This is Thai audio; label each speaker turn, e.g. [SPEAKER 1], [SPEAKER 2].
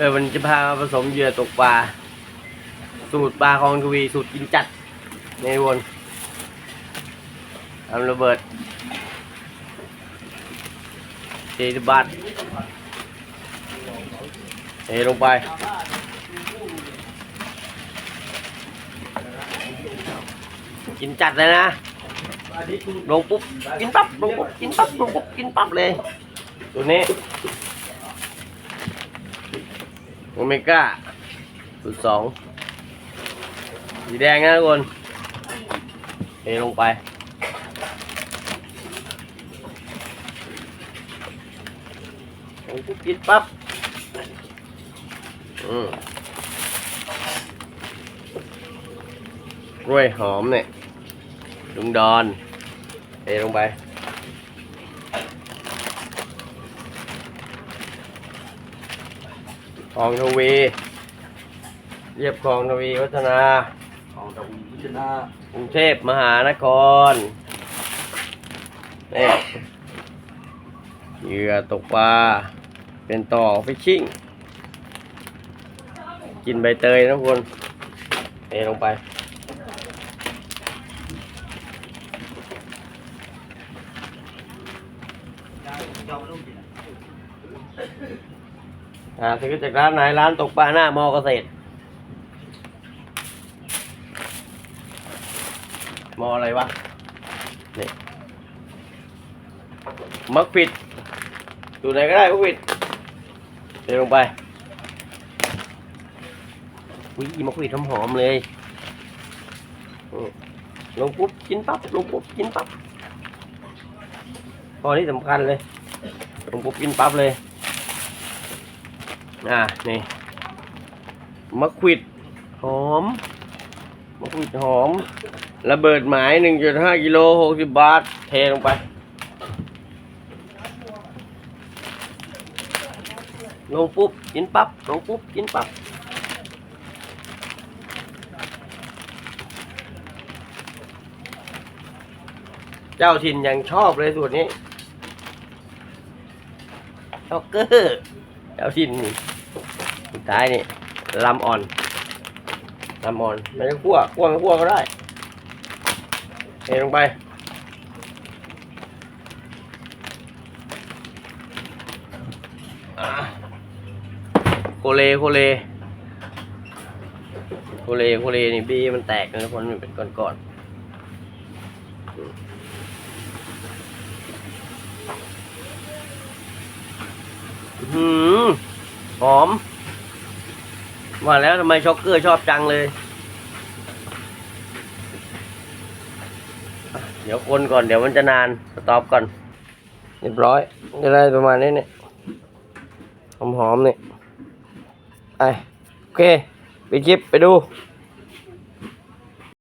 [SPEAKER 1] เออวันจะพามาผสมเหยื่อตกปลา สูตรปลาคลองทวีสูตรกินจัดในวนทำระเบิดสี่สิบบาทเทลงไป กินจัดเลยนะ ลงปุ๊บ กินปั๊บ ลงปุ๊บ กินปั๊บ ลงปุ๊บ กินปั๊บเลย ตัวนี้ โอเมก้าสูตรสองสีแดงนะทุกคนเทลงไปลงปุ๊กินปั๊บ อืมกล้วยหอมเนี่ยลุงดอนเทลงไป ลองทวีเรียบคลองทวีวัฒนา
[SPEAKER 2] ของตะวีพิจารณาก
[SPEAKER 1] รุงเทพมหานครนี่เหยื่อตกปลาเป็นต่อฟิชชิ่ง กินใบเตยนะทุกคนเทลงไปอ่าซื้อจากร้านไหนร้านตกปลาหน้ามอเกษตรมออะไรวะนี่มักปิดอยู่ไหนก็ได้มักปิดเทลงไปอุ้ยมักปิดหอมๆเลยลงปุ๊บกินปั๊บลงปุ๊บกินปั๊บพอที่สำคัญเลยลงปุ๊บกินปั๊บเลย อ่านี่มะขวิดหอมมะขวิดหอม ระเบิดหมายหนึ่งจุดห้ากิโลหกสิบบาท เทลงไป ลงปุ๊บ กินปั๊บ ลงปุ๊บ กินปั๊บเจ้าถิ่นยังชอบเลยสูตรนี้ช็อกเกอร์ เจ้าถิ่นนี่สุดท้ายนี่ลำอ่อนลำอ่อนไม่ต้องคั่วคั่วไม่คั่วก็ได้เทลงไปโคเลโคเลโคเลโคเลนี่บีมันแตกนะทุกคนมันเป็นก้อนๆ หือหอมว่าแล้วทำไมช็อกเกอร์ชอบจังเลย เดี๋ยวคนก่อนเดี๋ยวมันจะนานสต็อปก่อน เรียบร้อยจะได้ประมาณนี้เนี่ยหอมๆเนี่ยไปโอเคไปจิบไปดู